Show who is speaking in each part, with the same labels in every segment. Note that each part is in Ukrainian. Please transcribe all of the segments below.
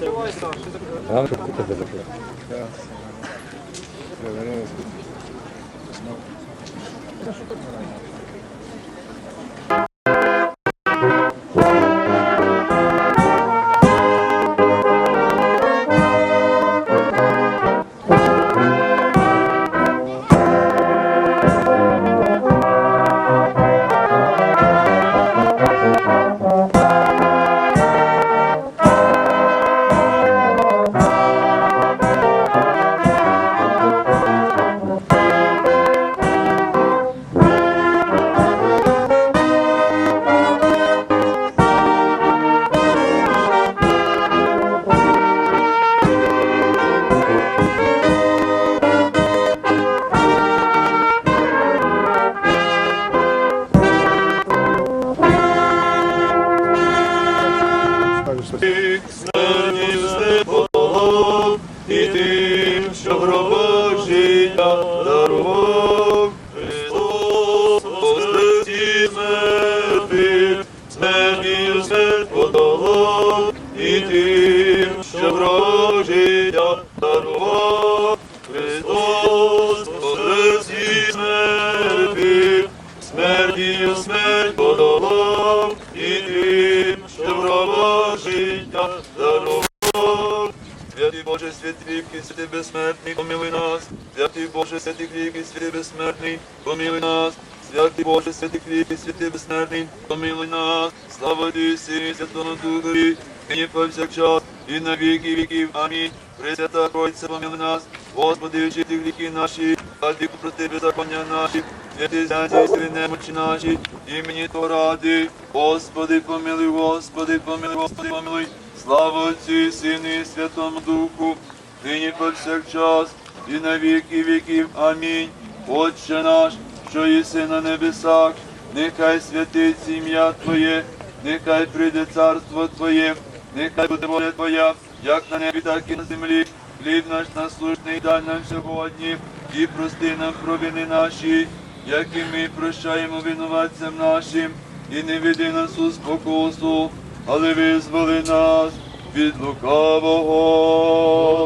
Speaker 1: Давай, Саш, что такое? Да, ですね。Боже, святий віки, святий безсмертний, помилуй нас. Святий Боже, святий віки, святий безсмертний, помилуй нас. Святий Боже, святий віки, святий безсмертний, помилуй нас. Слава Сині, Святому Духові, нині повсякчас, і на віки віків. Амінь. Пресвята Тройця, помилуй нас. Господи, вчити гріхи наші, а Ти прости беззаконня наші. Святий святий, святий немочі наші, імені Твого ради. Господи, помилуй, Господи, помилуй, Господи, помилуй. Слава Отцю і Сину і Святому Духу, нині повсякчас, і на віки віків. Амінь. Отче наш, що єси на небесах, нехай святиться ім'я Твоє, нехай прийде царство Твоє, нехай буде воля Твоя, як на небі, так і на землі. Хліб наш насущний дай нам сьогодні, і прости нам провини наші, як і ми прощаємо винуватцям нашим, і не веди нас у спокусу, але визволи нас від лукавого.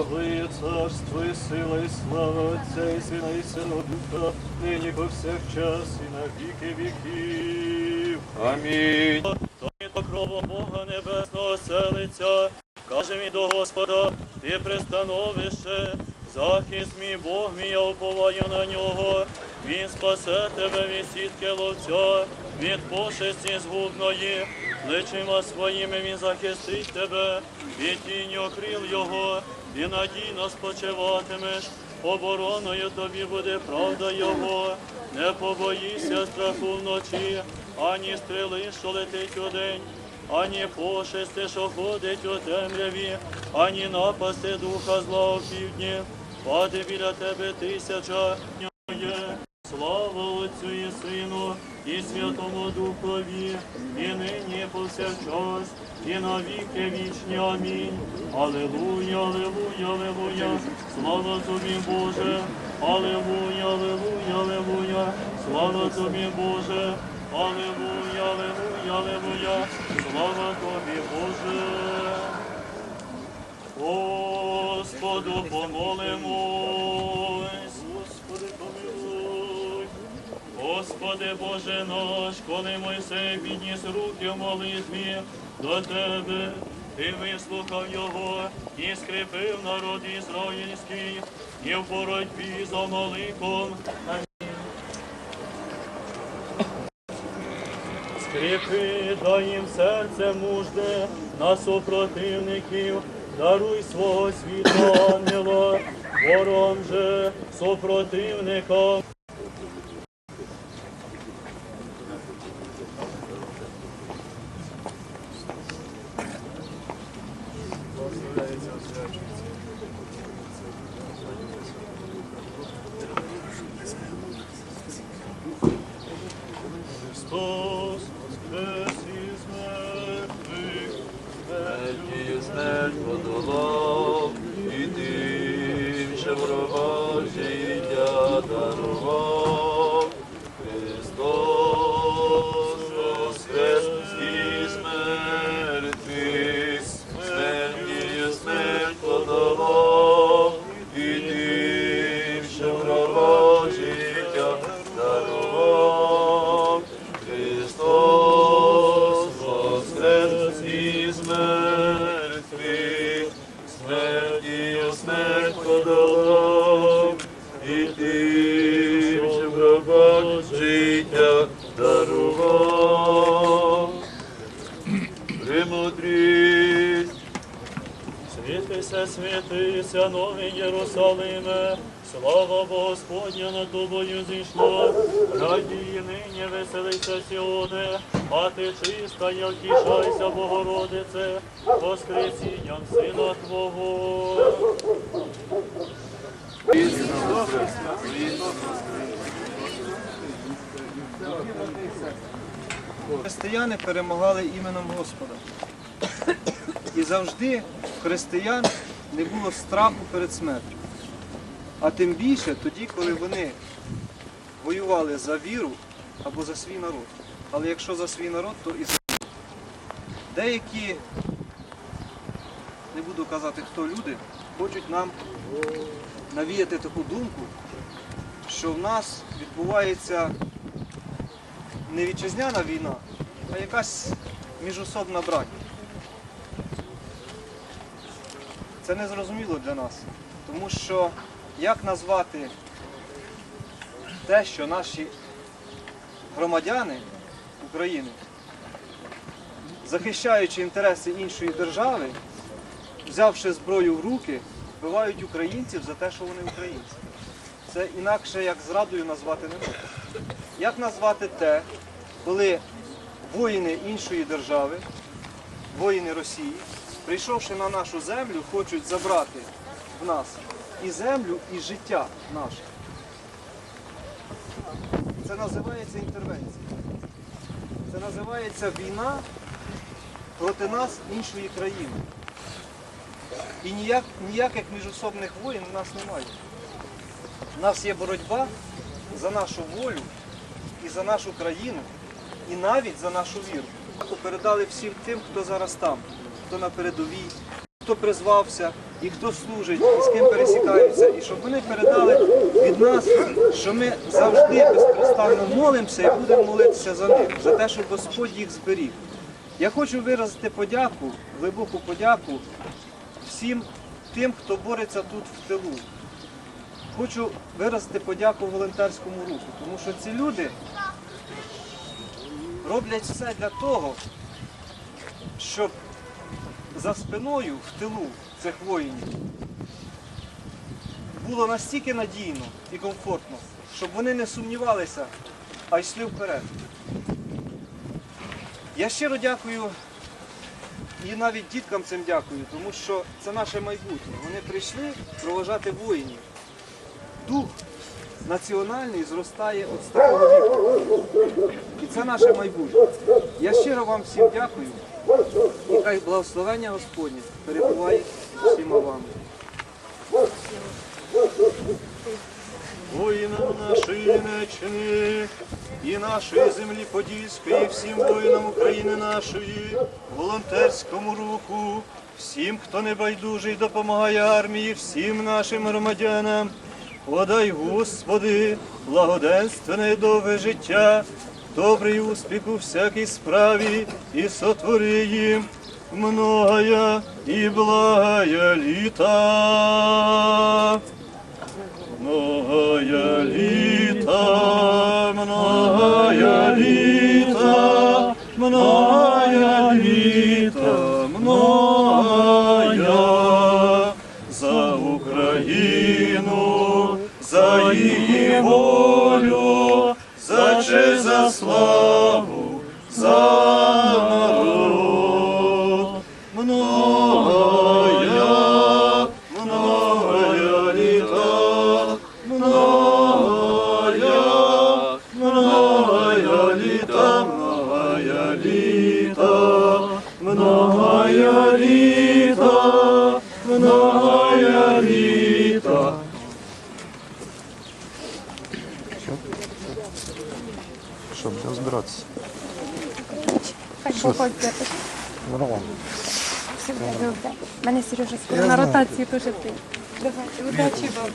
Speaker 2: Твоє царство і сила, і слава Отця і Сина, і Святого Духа, нині повсякчас і на віки віків.
Speaker 1: Амінь.
Speaker 2: Тоні до кровом Бога Небесного селиться, каже мій до Господа, ти пристановище, захист мій Бог мій, я уповаю на нього. Він спасе тебе від сітки ловця, від пошесті згубної, плечима своїми він захистить тебе, від тіні окрил його, і надійно спочиватимеш, обороною тобі буде правда його, не побоїся страху вночі, ані стріли, що летить удень, ані пошести, що ходить у темряві, ані напасти духа зла у півдні, паде біля тебе тисяча. Слава Отцю і Сину, і Святому Духові, і нині і повсякчас, і на віки вічні. Амінь. Аллилуйя, аллилуйя, аллилуйя, слава тобі, Боже, аллилуйя, аллилуйя, аллилуйя, слава тобі, Боже, аллилуйя, аллилуйя, аллилуйя, слава тобі, Боже. Господу помолимось. Господи Боже наш, коли Мойсей підніс руки в молитві до Тебе, Ти вислухав його і скріпив народ ізраїльський, і в боротьбі за моликом. Скріпи, дай їм серце мужде на супротивників, даруй свого світлого ангела, вором же супротивникам.
Speaker 1: Життя дарував. Премудрість,
Speaker 2: Світися, світися, новий Єрусалиме, слава Господня над тобою зійшла, радії нині веселися Сіоне, а ти чиста, я втішайся, Богородице, воскресінням Сина Твого.
Speaker 3: Християни перемагали іменем Господа. І завжди християн не було страху перед смертю. А тим більше тоді, коли вони воювали за віру або за свій народ. Але якщо за свій народ, то і за віру. Деякі, не буду казати, хто люди, хочуть нам навіяти таку думку, що в нас відбувається не вітчизняна війна, а якась міжособна брань. Це не зрозуміло для нас, тому що як назвати те, що наші громадяни України, захищаючи інтереси іншої держави, взявши зброю в руки, вбивають українців за те, що вони українці. Це інакше як зрадою назвати не можна. Як назвати те, коли воїни іншої держави, воїни Росії, прийшовши на нашу землю, хочуть забрати в нас і землю, і життя наше. Це називається інтервенція. Це називається війна проти нас іншої країни. І ніяк, ніяких міжособних воїн у нас немає. У нас є боротьба за нашу волю і за нашу країну, і навіть за нашу віру. Передали всім тим, хто зараз там, хто на передовій, хто призвався і хто служить, і з ким пересікаються, і щоб вони передали від нас, що ми завжди безперестанно молимося і будемо молитися за них, за те, щоб Господь їх зберіг. Я хочу виразити подяку, глибоку подяку всім тим, хто бореться тут в тилу. Хочу виразити подяку волонтерському руху, тому що ці люди роблять все для того, щоб за спиною в тилу цих воїнів було настільки надійно і комфортно, щоб вони не сумнівалися, а йшли вперед. Я щиро дякую і навіть діткам цим дякую, тому що це наше майбутнє. Вони прийшли проважати воїнів дух національний зростає от з віку. І це наше майбутнє. Я щиро вам всім дякую. І хай благословення Господнє перебуває всіма вами. Воїнам нашої нечини і нашої землі Подільської, всім воїнам України нашої, волонтерському руху, всім, хто небайдужий, допомагає армії, всім нашим громадянам. Подай, Господи, благоденственне довге життя, добрий успіх у всякій справі і сотвори їм многая і благая літа. Многая літа, многая літа, многая літа, многая за Україну, за волю,
Speaker 4: Що, будемо збиратися?
Speaker 5: Нормально. Все буде добре. Мене Сережа скоро на ротації теж прийде. Давайте, удачі вам.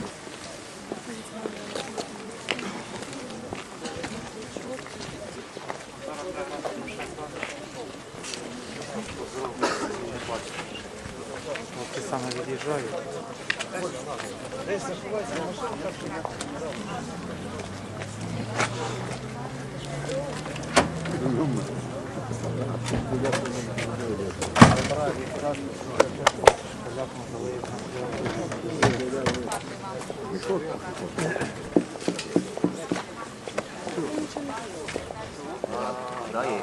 Speaker 5: Дай,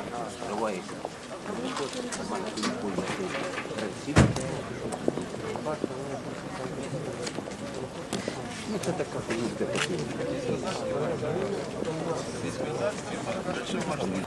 Speaker 5: давай. Ну, це така поїздка. Що можна?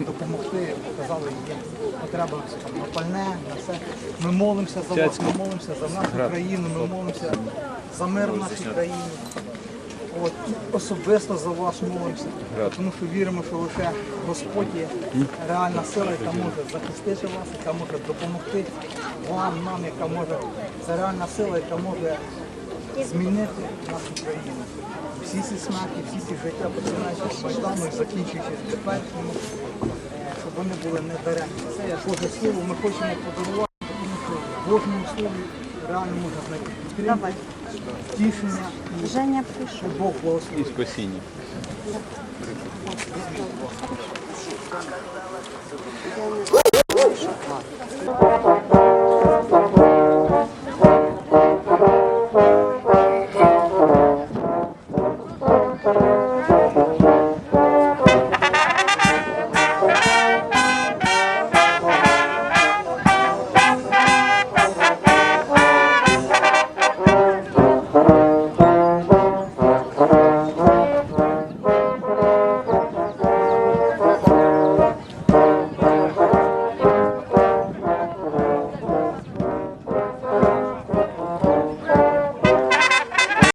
Speaker 6: Допомогти, показали, є потреба на пальне, на все. Ми молимося за вас, ми молимося за нашу країну, ми молимося за мир в нашій країні. От, особисто за вас молимося, тому що віримо, що лише Господь є реальна сила, яка може захистити вас, яка може допомогти вам, нам, яка може, це реальна сила, яка може змінити нашу країну. Всі ці смерті, всі ці життя, починаючи з Майдану і закінчуючи з теперішнім, щоб вони були не даремні. Це як Боже Слово ми хочемо подарувати, тому що в Божому Слові реально можна знайти підтримку, втішення і
Speaker 5: Женя
Speaker 6: щоб Бог благословив.
Speaker 4: Спасіння.
Speaker 5: Дякую.